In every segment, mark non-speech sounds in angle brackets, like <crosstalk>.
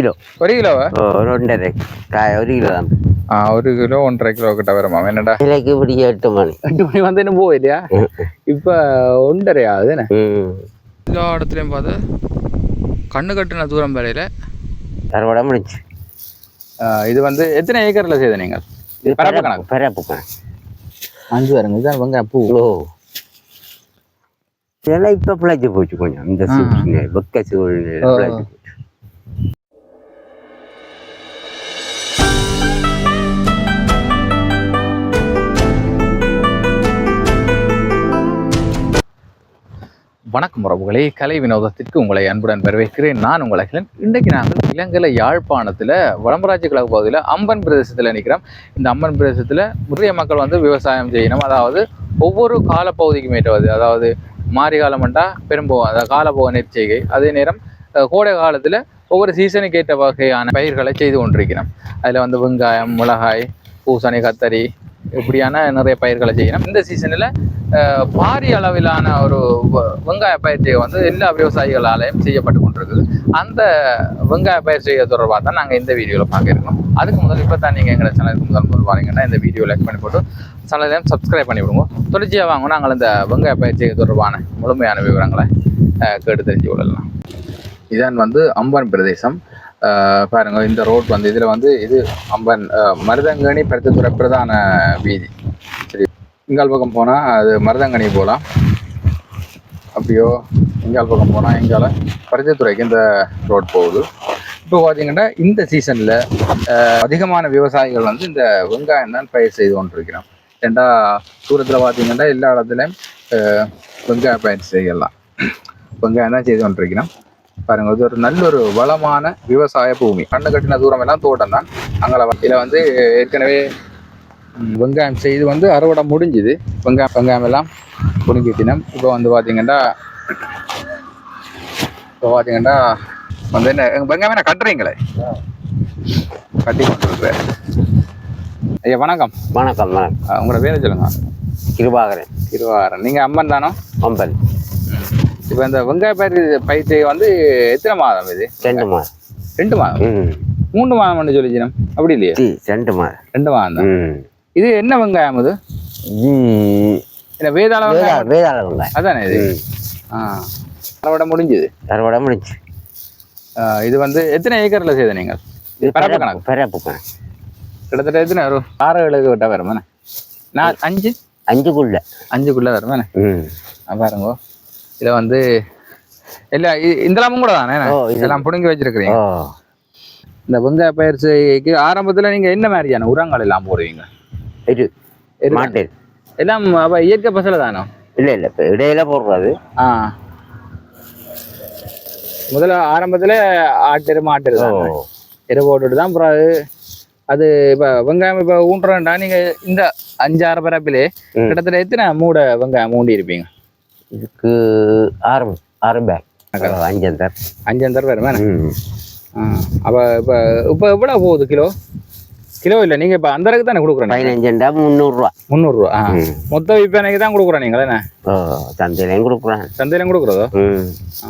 Kilo ஒரு கிலோவா ஓ ஒரு ஒன்றரை காய் ஒரு கிலோ தான் ஆ ஒரு கிலோ ஒன்றரை கிலோ கிட்ட வருமா என்னடா விலைக்கு பிடிக்க எட்டு மணி எட்டு மணி வந்து என்ன போயிலையா இப்போ ஒன்றரை ஆகுது என்ன ம் எல்லா இடத்துலையும் பார்த்து கண்ணு கட்டின தூரம் வரையில் அறுவடை முடிச்சு இது வந்து எத்தனை ஏக்கரில் செய்த இது பரப்பு பரப்பு கணக்கு பரப்பு கணக்கு அஞ்சு வருங்க இதுதான் வெங்காயம் பூ ஓ இதெல்லாம் இப்போ பிழைச்சி போச்சு கொஞ்சம் இந்த. சூழ்நிலை வெக்க சூழ்நிலை வணக்கம் உறவுகளே. கலை வினோதத்திற்கு உங்களை அன்புடன் வரவேற்கிறேன். நான் உங்கள் அகிலன். இன்றைக்கு நாங்கள் இலங்கையில் யாழ்ப்பாணத்தில் வடமராட்சி கழக பகுதியில் அம்பன் பிரதேசத்தில் நிற்கிறோம் இந்த அம்பன் பிரதேசத்தில் முறைய மக்கள் வந்து விவசாயம் செய்யணும். அதாவது ஒவ்வொரு காலப்பகுதிக்கும் ஏற்றவது அதாவது மாறி காலம்ண்டா பெரும்போகம் அதாவது காலப்போக நெற்செய்கை. அதே நேரம் கோடை காலத்தில் ஒவ்வொரு சீசனுக்கு ஏற்ற வகையான பயிர்களை செய்து கொண்டிருக்கிறோம். அதில் வந்து வெங்காயம் மிளகாய் பூசணி கத்தரி இப்படியான நிறைய பயிர்களை செய்யணும். இந்த சீசனில் பாரிய அளவிலான ஒரு வெங்காய பயிர் செய்ய வந்து எல்லா விவசாயிகளாலையும் செய்யப்பட்டு கொண்டிருக்குது. அந்த வெங்காய பயிர் செய்ய தொடர்பாக தான் நாங்கள் இந்த வீடியோவில் பார்க்கிருக்கோம் அதுக்கு முதல் இப்போ தான் நீங்கள் எங்களை சேனலுக்கு முதல் முதல் பாருங்கன்னா இந்த வீடியோ லைக் பண்ணி போட்டு சேனலையும் சப்ஸ்கிரைப் பண்ணி விடுங்க. தொடர்ச்சியாக வாங்க நாங்கள் இந்த வெங்காய பயிர் செய்ய தொடர்பான முழுமையான விவரங்களை கேட்டு தெரிஞ்சு கொள்ளலாம். இதான் வந்து அம்பன் பிரதேசம். பாருங்க இந்த ரோட் வந்து இதில் வந்து இது அம்பன் மருதங்கனி பருத்தித்துறை பிரதான வீதி. சரி இங்கால் பக்கம் போனால் அது மருதங்கனி போகலாம் அப்படியோ இங்கால் பக்கம் போனால் இங்கால பருத்தித்துறைக்கு இந்த ரோட் போகுது. இப்போ பார்த்தீங்கன்னா இந்த சீசனில் அதிகமான விவசாயிகள் வந்து இந்த வெங்காயம் தான் பயிர் செய்து கொண்டிருக்கிறோம் ஏண்டா தூரத்தில் பார்த்தீங்கன்னா எல்லா இடத்துலையும் வெங்காய பயிர் செய்யலாம். வெங்காயம் தான் செய்து கொண்டிருக்கிறோம் பாருங்க இது ஒரு நல்ல ஒரு வளமான விவசாய பூமி. கண்ணு கட்டின தூரம் எல்லாம் தோட்டம் தான். அங்கே இதில் வந்து ஏற்கனவே வெங்காயம் செய்து வந்து அறுவடை முடிஞ்சுது. வெங்காயம் வெங்காயம் எல்லாம் புடுங்கிட்டினோம் இப்போ வந்து பார்த்தீங்கன்னா இப்போ பார்த்தீங்கன்னா வந்து என்ன வெங்காயம் என்ன கட்டுறீங்களே? கட்டி கொண்டு ஐயா வணக்கம். வணக்கம் வணக்கம். உங்களோட பேரை சொல்லுங்க. கிருபாகரன். திருவாரன் நீங்கள் அம்மன் தானோ? அம்பல் இப்போ இந்த வெங்காய பயிர் பயிற்சி வந்து எத்தனை மாதம் இது? ரெண்டு மாதம். ரெண்டு மாதம்? மூணு மாதம் சொல்லிச்சினம். அப்படி இல்லையா? ரெண்டு மாதம். ரெண்டு மாதம் இது என்ன வெங்காயம் இது இல்ல வேதாள வேதா வெங்காயம் வேதாள வெங்காயம். அதானே இது? ஆ. அறுவடை முடிஞ்சுது. அறுவடை முடிச்சு ஆ, இது வந்து எத்தனை ஏக்கர்ல செய்த நீங்கள்? இது பரப்பு கணக்கு. பரப்பு கணக்கு. கிட்டத்தட்ட எத்தனை ஒரு ஆறு ஏழு விட்டா வரும் தானே நான் அஞ்சு? அஞ்சுக்குள்ள. அஞ்சுக்குள்ள வரும் ஆ, பாருங்க. இதில் வந்து இல்லை இதெல்லாமும் கூட தானே? இதெல்லாம் பிடுங்கி வச்சிருக்கிறீங்க. ஓ இந்த வெங்காய பயிற்சிக்கு ஆரம்பத்துல நீங்க என்ன மாதிரியான உரங்கள் எல்லாம் போடுவீங்க? இது மாட்டு. எல்லாம் அப்ப இயற்கை பசல தானோ? இல்லை இல்லை இடையில போடுறது. ஆ. முதல்ல ஆரம்பத்துல ஆட்டு மாட்டு எரு போட்டுட்டு தான் அப்புறம் அது இப்போ வெங்காயம் இப்போ ஊன்றா நீங்க இந்த அஞ்சாறு பரப்பிலே. கிட்டத்தட்ட எத்தனை மூட வெங்காயம் ஊண்டி இருப்பீங்க இதுக்கு ஆறு ஆறு பேக். அஞ்சந்தர் அஞ்சந்தர் ஆ அப்போ இப்போ இப்போ எவ்வளோ போகுது கிலோ? கிலோ இல்லை நீங்கள் இப்போ அந்த அளவுக்கு தானே கொடுக்குறேன் பதினஞ்சுண்டா முந்நூறுரூவா முந்நூறுரூவா ஆ. மொத்த விற்பனைக்கு தான் கொடுக்குறோம் நீங்கள் என்ன? ஓ சந்தையிலையும் கொடுக்குறேன் சந்தையிலும் கொடுக்குறதோ?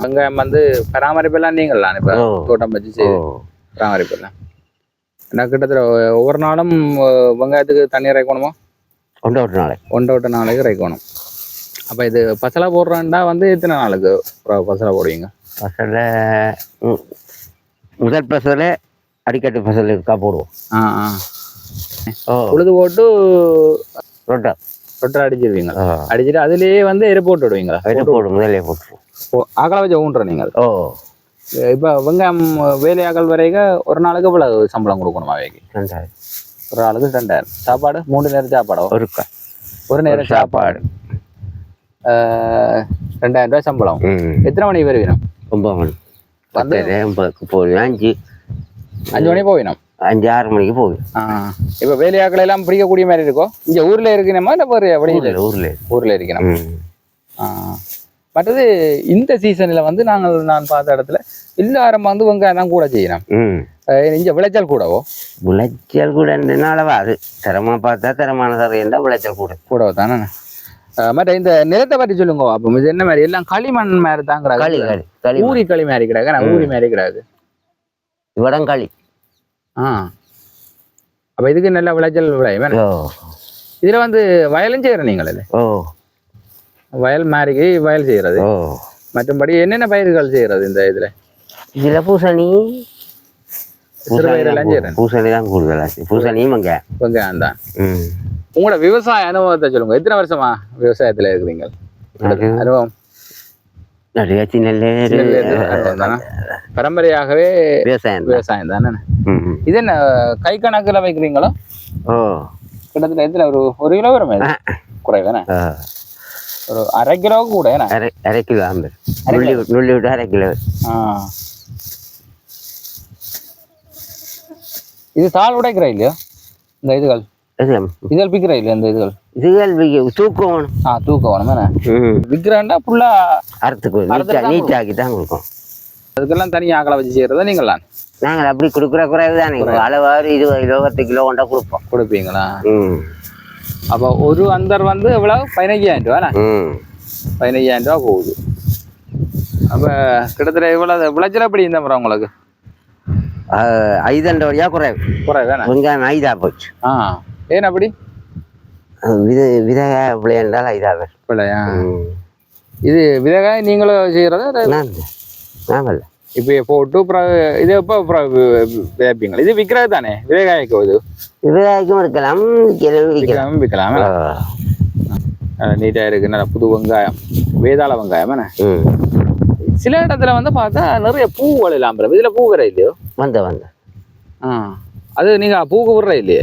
வெங்காயம் வந்து பராமரிப்பெல்லாம் நீங்கள் தான் இப்போ தோட்டம் வச்சு ஓ. செய்து பராமரிப்பெல்லாம். என்ன கிட்டத்தட்ட ஒவ்வொரு நாளும் வெங்காயத்துக்கு தண்ணி இறைக்கணுமோ? ஒன்று ஒரு நாளைக்கு ஒன்றரை விட்ட நாளைக்கு இறைக்கணும். அப்போ இது பசலா போடுறேன்டா வந்து எத்தனை நாளுக்கு பசலா போடுவீங்க? ஃபசலில் ம், முதல் ஃபசல் அடிக்கட்டு ஃபசல் இருக்கா போடுவோம். ஆ ஆ. ஓ. உழுது போட்டு ரொட்டா. ரொட்டை அடிச்சிருவீங்க. அடிச்சிட்டு அதுலேயே வந்து எரு போட்டு விடுவீங்களா? வெட்டு போடு முதலே ஓ, ஆக்களை வச்சு ஊன்ற நீங்கள் ஓ. இப்போ வெங்காயம் வேலையாக்கள் வரைக்கும் ஒரு நாளுக்கு இவ்வளவு சம்பளம் கொடுக்கணுமா அவைக்கு ரெண்டாயிரம். ஒரு ஆளுக்கு ரெண்டாயிரம். சாப்பாடு? மூணு நேரம் சாப்பாடோ? ஒருக்கா ஒரு நேரம் சாப்பாடு. ரெண்டாயிரம் ரூபாய் சம்பளம் எத்தனை மணிக்கு வருவீங்க ஒம்பது மணி வந்து பத்தரை ஒம்பதுக்கு போடுவேன் அஞ்சு அஞ்சு மணி போவினோம் அஞ்சு ஆறு மணிக்கு போகுது இப்போ வேலையாக்களை எல்லாம் பிடிக்கக்கூடிய மாதிரி இருக்கும் இங்கே ஊரில் இருக்கணுமா இல்லை வேறு வெளியில் ஊரில் ஊரில் இருக்கணும். மற்றது இந்த சீசனில் வந்து நாங்கள் நான் பார்த்த இடத்துல எல்லாரும் வந்து வெங்காயம் தான் கூட செய்யணும் இங்கே விளைச்சல் கூடவோ விளைச்சல் கூட இருந்ததுனாலவா அது தரமாக பார்த்தா தரமான தரையண்டா விளைச்சல் கூட கூடவோ தானே மற்ற இந்த நிலத்தை பற்றி சொல்லுங்க அப்போ இது என்ன மாதிரி? எல்லாம் களிமண் மாதிரி தாங்கிறாங்க களி களி ஊரி களி மாதிரி கிடாது நான் ஊரி மாதிரி கிடாது வடங்காளி. ஆ. அப்போ இதுக்கு நல்ல விளைச்சல் விளையும் இதில் வந்து வயலும் செய்கிற நீங்கள்? ஓ. வயல் மாறிக்கு வயல் செய்கிறது ஓ. மற்றும்படி என்னென்ன பயிர்கள் செய்கிறது இந்த இதில்? இதில் பூசணி பூசணி தான் கூடுதலாச்சு பூசணியும் அங்கே வெங்காயம் தான் உங்களோட விவசாய அனுபவத்தை சொல்லுங்க. எத்தனை வருஷமா விவசாயத்தில் இருக்கிறீங்க? அனுபவம்? பரம்பரையாகவே விவசாயம் விவசாயம் தானே. இது என்ன கை கணக்கில் வைக்கிறீங்களோ? ஓ. கிட்டத்தட்ட எத்தனை ஒரு ஒரு கிலோ வருமே? குறைவானே. ஒரு அரை கிலோவுக்கு கூட அரை அரை கிலோ. விட்டு- நுள்ளி விட்டு அரை கிலோ. ஆ. இது தாள் உடைக்கிற இல்லையோ? இந்த இதுகள். இது இதுகள் விற்கிற இல்லையா இந்த இதுகள்? இதுகள் வி- தூக்கணும் ஆ தூக்கம் வேணும் தானே? விற்கிறாண்டா ஃபுல்லா அறுத்துக்கு நீட்டாக்கி தான் கொடுக்கும். அதுக்கெல்லாம் தனி ஆக்களை வச்சு செய்கிறதா நீங்களாம்? நாங்கள் அப்படி கொடுக்குற குறைவு தானே. அளவாறு இருபது கிலோ பத்து கிலோ கொண்டா கொடுப்போம். கொடுப்பீங்களா? அப்போ ஒரு அந்தர் வந்து எவ்வளவு? பதினஞ்சாயிரம் ரூபா பதினஞ்சாயிரம் ரூபா போகுது. அப்போ கிட்டத்தட்ட இவ்வளோ விளைச்சல் எப்படி இந்த முறை உங்களுக்கு? ஐதண்ட வழியாக குறைவு. குறைவானே வெங்காயம் ஐதா போச்சு. ஆ. ஏன் அப்படி? வித வித விளையாண்டால் ஐதா வரும் பிள்ளையா ம். இது விதகாய் நீங்களும் செய்கிறதா நான் நாமல்ல இப்போ போட்டு அப்புறம் இது எப்போ அப்புறம் விதைப்பீங்களா இது விற்கிறது தானே விதகாய்க்கு இது? விவசாயிக்கும் இருக்கலாம் விற்கலாம் விற்கலாம். நீட்டாக இருக்கு. நல்லா புது வெங்காயம். வேதாள வெங்காயம் என்ன சில இடத்துல வந்து பார்த்தா நிறைய பூ இல்லாம இதில் பூ வர இல்லையோ? வந்த வந்த. ஆ. அது நீங்கள் பூக்கு விடுற இல்லையே?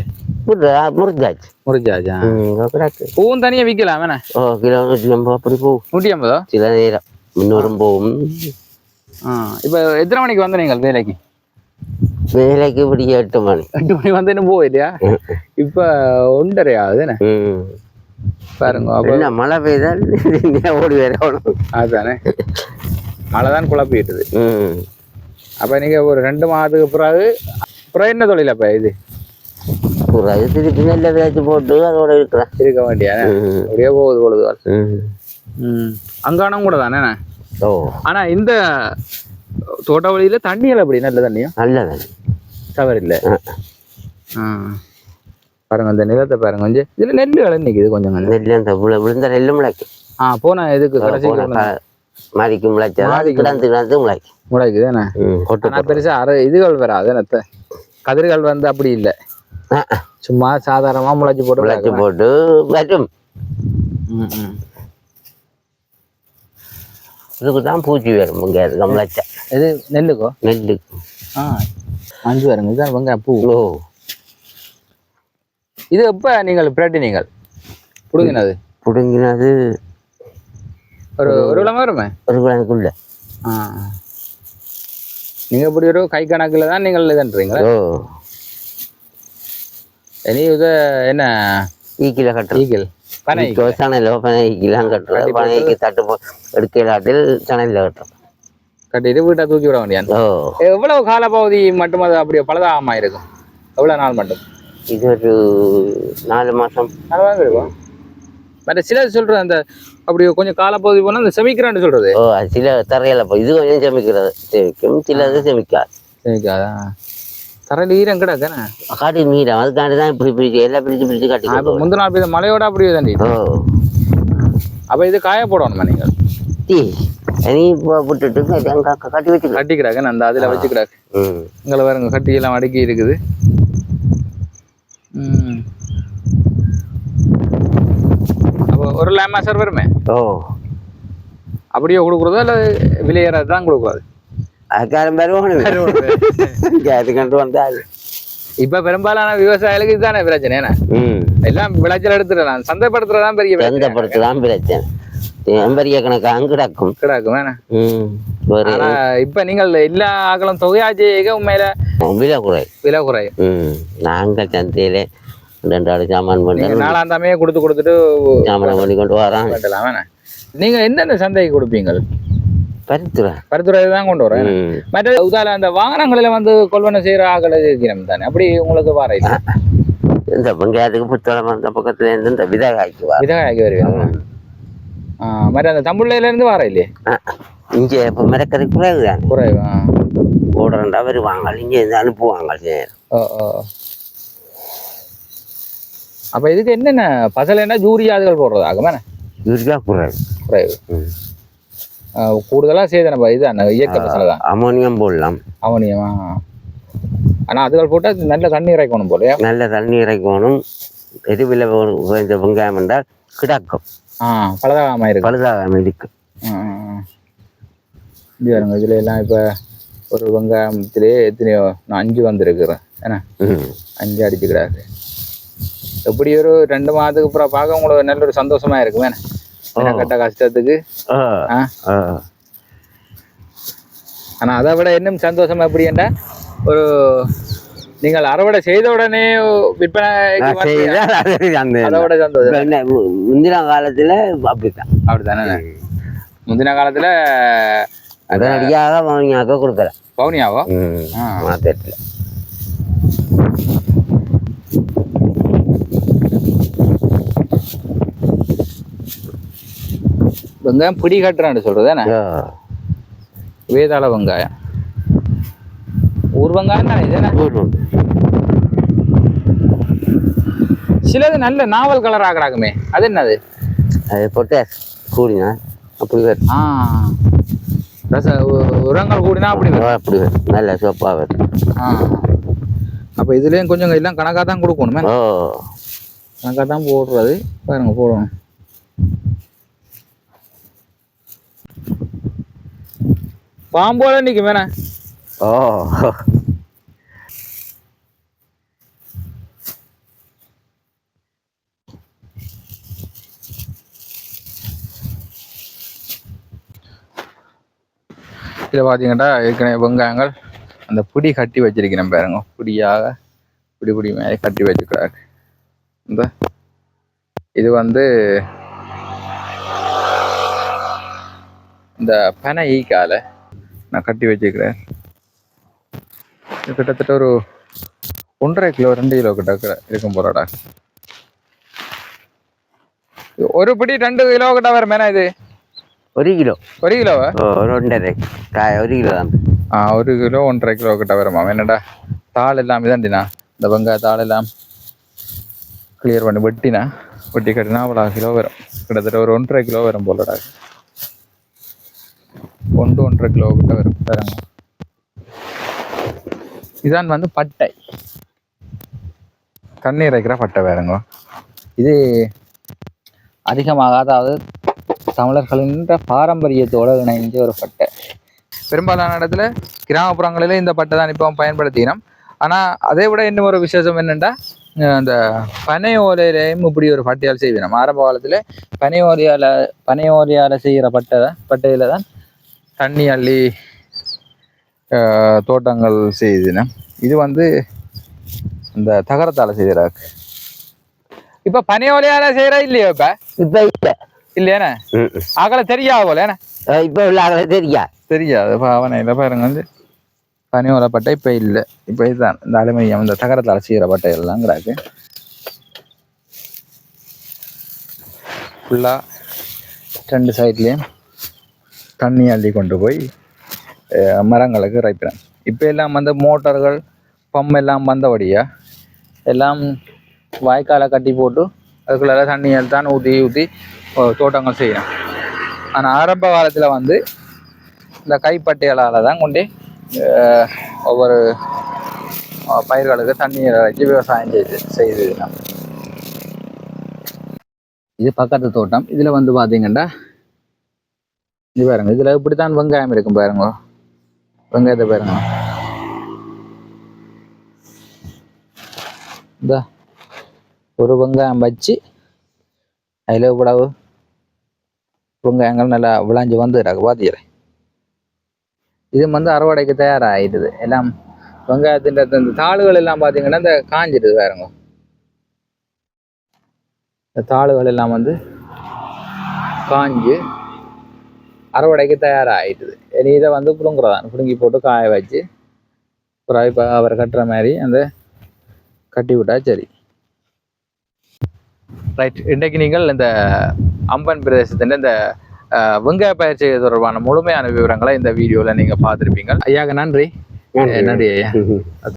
முறிஞ்சாச்சா. ம் கிடக்கு. பூவும் தனியாக விற்கலாம் என்ன? ஓ கிலோ நூற்றி ஐம்பது அப்படி போகும் நூற்றி ஐம்பதோ சில நேரம். முன்னூறும் போகும். ஆ. இப்போ எத்தனை மணிக்கு வந்து நீங்கள் வேலைக்கு? வேலைக்கு இப்படி எட்டு மணி. எட்டு மணி வந்து இன்னும் போயில்லையா இப்போ ஒன்றரை ஆகுது என்ன? ம். பாருங்க என்ன மழை பெய்தால் <laughs> ஓடி வரணும். அதுதானே மழை தான் குழப்பிட்டுது அப்போ நீங்கள் ஒரு ரெண்டு மாதத்துக்கு பிறகு அப்புறம் என்ன தொழில் அப்போ இது? அது திருப்பி நெல்லை விதைச்சு போட்டு அதோட இருக்கிறேன். இருக்க வேண்டிய அப்படியே போகுது பொழுது அங்கானம் கூட தானே ஓ. ஆனால் இந்த தோட்ட வழியில் தண்ணியில் எப்படி? நல்ல தண்ணியும் நல்லதான் தவறு இல்லை. ஆ. ஆ. பாருங்க இந்த நிலத்தை பாருங்க. கொஞ்சம் இதில் நெல் விளை நிற்கிது கொஞ்சம் நெல் அந்த விழு விழுந்த நெல்லு முளைக்கும். ஆ போன இதுக்கு கடைசி போன கா- மாரிக்கு முளைச்சா அது மாரிக்கு. கிடந்து கிடந்து முளைக்கும். முளைக்குது என்ன ம் கொட்டு ஆனால் பெருசாக அரை இதுகள் வராது என்னத்த? கதிர்கள் வந்து அப்படி இல்லை. சும்மா சாதாரணமாக முளைச்சி போட்டு முளைச்சு. போட்டு வரும் இதுக்கு தான் பூச்சி வரும் இங்கே முளைச்சா. இது நெல்லுக்கோ? நெல்லு. ஆ அஞ்சு வருங்க இதுதான் வெங்காயம் பூ. ஓ. இது எப்போ நீங்கள் பிரட்டி நீங்கள்? பிடுங்கினது? பிடுங்கினது ஒரு ஒரு விளம்பரம் வருமே? ஒரு கிழமைக்குள்ள ஆ. நீங்கள் இப்படி ஒரு கை கணக்கில் தான் நீங்கள் இதுன்றீங்களா? ஓ. இனி இது என்ன? ஈக்கில கட்டுறோம் ஈகிள் பனை சனையில் பனை ஈக்கிலாம் கட்டுறோம் பனைக்கு தட்டு எடுக்கலாட்டில் சனையில் கட்டுறோம் கட்டிட்டு வீட்டை தூக்கி விட வேண்டியான் ஓ. எவ்வளவு காலப்பகுதி மட்டும் அது அப்படியே பலதாகமா இருக்கும் எவ்வளவு நாள் மட்டும்? இது ஒரு நாலு மாதம் நல்லா இருக்கும். மற்ற சிலர் சொல்றது அந்த அப்படி கொஞ்சம் காலப்பகுதி போனால் அந்த செமிக்கிறான்னு சொல்றது. ஓ அது சில தரையில் இது கொஞ்சம் செமிக்கிறது. செமிக்கும். சிலது செமிக்காது செமிக்காதா? தரையில் ஈரம் கிடக்கண்ணே காட்டி மீறம் அதுக்காண்டி தான் இப்படி பிரிச்சு எல்லாம் பிரிச்சு பிரிச்சு காட்டி இப்போ முந்தின நாள் பெய்த மழையோட அப்படியே தாண்டி. ஓ. அப்போ இது காய போடணுமா நீங்கள்? டீ நீ விட்டுட்டு கட்டி அங்க க- கட்டி வச்சுக்கலாம். கட்டி கிடக்கு அந்த அதில் வச்சு ம். இங்களை பாருங்க கட்டி எல்லாம் அடுக்கி இருக்குது ம் அப்போ ஒரு லேமா சார் வருமே? ஓ. அப்படியே கொடுக்குறதோ இல்லை விலையேறது? தான் கொடுக்குறது. அதுக்காரம் வருவானு அது கண்டு வந்தால் இப்போ பெரும்பாலான விவசாயிகளுக்கு இதுதானே பிரச்சனை என்ன? எல்லாம் விளைச்சல் எடுத்துடலாம் சந்தைப்படுத்துறதான் பெரிய பிரச்சனை. சந்தைப்படுத்து தான் பிரச்சனை. எம்பரிய கணக்கு அங்கு கிடக்கும். கிடக்கும் வேணா இப்ப நீங்கள் எல்லா ஆக்களும் தொகையாச்சிக உண்மையில விலை குறை. விலை குறையும் ம். நாங்கள் சந்தையில ரெண்டு ஆடு சாமான் நீங்க பண்ணி நாலாந்தாமே கொடுத்து கொடுத்துட்டு சாமான் பண்ணி கொண்டு வரான். வெட்டலாம் வேணா நீங்க எந்தெந்த சந்தைக்கு கொடுப்பீங்க பருத்துறேன் பருத்துறை தான் கொண்டு வரேன் மற்ற உதாரண அந்த வாகனங்களில வந்து கொள்வனை செய்யற ஆக்கள் இருக்கிறோம் தானே? அப்படி உங்களுக்கு வர இந்த வெங்காயத்துக்கு புத்தளம் அந்த பக்கத்துல இருந்து இந்த விதை காய்க்குவா விதகாய்க்கு வருவீங்க. மற்ற அந்த தமிழ்ல இருந்து வர இல்லையே இங்கே இப்போ மிரக்கறி குறைவு தான். குறைவு? ஆ. போடுறேன்டா வருவாங்க இங்கே இருந்து அனுப்புவாங்க ஓ ஓ. அப்ப இதுக்கு என்னென்ன பசல் என்ன யூரியா அதுகள் போடுறதாகும் யூரியா குறைவு குறைவு ம். அஹ் கூடுதலா செய்தன இது அந்த இயற்கை பசலை தான். அமோனியம் போடலாம். அவனியமா ஆனா அதுகள் போட்டா இது நல்ல தண்ணி இறைக்கணும் போலயா. நல்ல தண்ணி இறைக்கணும். எதுவில் இந்த வெங்காயம் என்றால் கிடக்கும். ஆ பலதாகமா இருக்கு. பழுதாகாம இருக்கு. இது பாருங்க இதுல எல்லாம் இப்ப ஒரு வெங்காயத்திலே எத்தனையோ நான் அஞ்சு வந்திருக்கிறேன். ஏன்னா. அஞ்சு அடிச்சுக்கிறாரு. எப்படி ஒரு ரெண்டு மாதத்துக்கு அப்புறம் பார்க்க உங்களுக்கு நல்ல ஒரு சந்தோஷமா இருக்குமே. கட்ட கஷ்டத்துக்கு. ஆனா அதை விட இன்னும் சந்தோஷம் எப்படின்னா ஒரு நீங்கள் அறுவடை செய்த உடனே விற்பனை நான் செய்தால் அது அந்த அதை விட சந்தோஷம். முந்தின காலத்தில் அப்படித்தான். அப்படித்தானே? முந்தின காலத்துல உடனடியாக மௌனியாக்க கொடுக்கல. பவுனியாவோ? ம். வெங்காயம் பிடி கட்டுறான்னு சொல்றது தானே வேதாள வெங்காயம் ஊர் வெங்காயம் தானே இது என்ன சிலது நல்ல நாவல் கலர் ஆகிறாக்குமே அது என்னது? அது பொட்டாஸ் கூடினா அப்படி வரும். ஆ. ரச உரங்கள் கூடினா அப்படி வரும். அப்படி வரும். நல்ல சோப்பாக வரும். ஆ. அப்போ இதுலேயும் கொஞ்சம் எல்லாம் கணக்காக தான் கொடுக்கணுமே. ஓ. கணக்காக தான் போடுறது. பாருங்க போடணும். பாம்போல நிற்கும் வேணா ஓ. இதில் பார்த்தீங்கன்னா ஏற்கனவே வெங்காயங்கள் அந்த பிடி கட்டி வச்சிருக்கிறேன் பாருங்க. பிடியாக பிடி பிடி மேலே கட்டி வச்சுக்கிறாரு இந்த இது வந்து இந்த பனை ஈக்கால நான் கட்டி வச்சுக்கிறேன். கிட்டத்தட்ட ஒரு ஒன்றரை கிலோ ரெண்டு கிலோ கிட்ட இருக்கும் போறாடா. ஒரு பிடி ரெண்டு கிலோ கிட்ட வரும் மேனா இது? ஒரு கிலோ. ஒரு கிலோவா? ஒன்றரை. ஒரு கிலோ தான். ஆ ஒரு கிலோ ஒன்றரை கிலோ கிட்ட வருமா? என்னடா? தாள் எல்லாம் இதாண்டினா இந்த வெங்காய தாள் எல்லாம் கிளியர் பண்ணி வெட்டினா வெட்டி கட்டினா அவ்வளோ கிலோ வரும். கிட்டத்தட்ட ஒரு ஒன்றரை கிலோ வரும் போலடா. ஒன்று ஒன்றரை கிலோ கிட்ட வரும். பாருங்க. இதான் வந்து பட்டை. கண்ணீர் வைக்கிற பட்டை வேறுங்க இது அதிகமாக அதாவது தமிழர்களின்ற பாரம்பரியத்தோடு இணைஞ்ச ஒரு பட்டை. பெரும்பாலான இடத்துல கிராமப்புறங்களில் இந்த பட்டை தான் இப்போ பயன்படுத்தினோம் ஆனால் அதை விட இன்னும் ஒரு விசேஷம் என்னென்னா அந்த பனை ஓலையிலையும் இப்படி ஒரு பட்டையால் செய்வினோம் ஆரம்ப காலத்தில் பனை ஓலையால் பனை ஓலையால் செய்கிற பட்டை தான் பட்டையில் தான் தண்ணி அள்ளி தோட்டங்கள் செய்தினோம் இது வந்து இந்த தகரத்தால் செய்கிறாரு இப்போ பனை ஓலையால் செய்கிறா இல்லையோ இப்போ? இப்போ இல்லை. இல்லையானே. ஆகலை தெரியா போல இப்போ உள்ள ஆளே தெரியா? தெரியாது பாவனையில் பாருங்க. வந்து பனியோல பட்டை இப்போ இல்லை. இப்போ இதுதான் இந்த அலுமினியம் இந்த தகரத்தால் செய்கிற பட்டை எல்லாம் கிடாக்கு. ஃபுல்லாக ரெண்டு சைட்லேயும் தண்ணி அள்ளி கொண்டு போய் மரங்களுக்கு இறைப்பினேன் இப்போ எல்லாம் வந்து மோட்டார்கள் பம்ப் எல்லாம் வந்தபடியாக எல்லாம் வாய்க்காலை கட்டி போட்டு அதுக்குள்ள தண்ணியை தான் ஊற்றி ஊற்றி தோட்டங்கள் செய்யணும் ஆனால் ஆரம்ப காலத்தில் வந்து இந்த கைப்பட்டியலால் தான் கொண்டு ஒவ்வொரு பயிர்களுக்கு தண்ணீர் வச்சு விவசாயம் செய்து செய்து இது பக்கத்து தோட்டம். இதில் வந்து பார்த்தீங்கன்னா இது பாருங்க இதுல இப்படித்தான் வெங்காயம் இருக்கும் பாருங்க. வெங்காயத்தை பாருங்க. இந்த ஒரு வெங்காயம் வச்சு அதில் இவ்வளவு வெங்காயங்கள் நல்லா விளைஞ்சு வந்துடுறாங்க பார்த்துக்கிறேன் இது வந்து அறுவடைக்கு தயாராகிடுது. எல்லாம் வெங்காயத்தின் இந்த தாளுகள் எல்லாம் பார்த்தீங்கன்னா இந்த காஞ்சிடுது வேறுங்க இந்த தாளுகள் எல்லாம் வந்து காஞ்சு அறுவடைக்கு தயாராகிடுது இனி இதை வந்து பிடுங்குறதான் பிடுங்கி போட்டு காய வச்சு ஒரு இப்போ அவர் கட்டுற மாதிரி அந்த கட்டி விட்டா சரி ரைட் இன்றைக்கு நீங்கள் இந்த அம்பன் பிரதேசத்தின் இந்த வெங்காய பயிற்சி தொடர்பான முழுமையான விவரங்களை இந்த வீடியோவில் நீங்கள் பார்த்துருப்பீங்க ஐயாக்கு நன்றி நன்றி. ஐயா.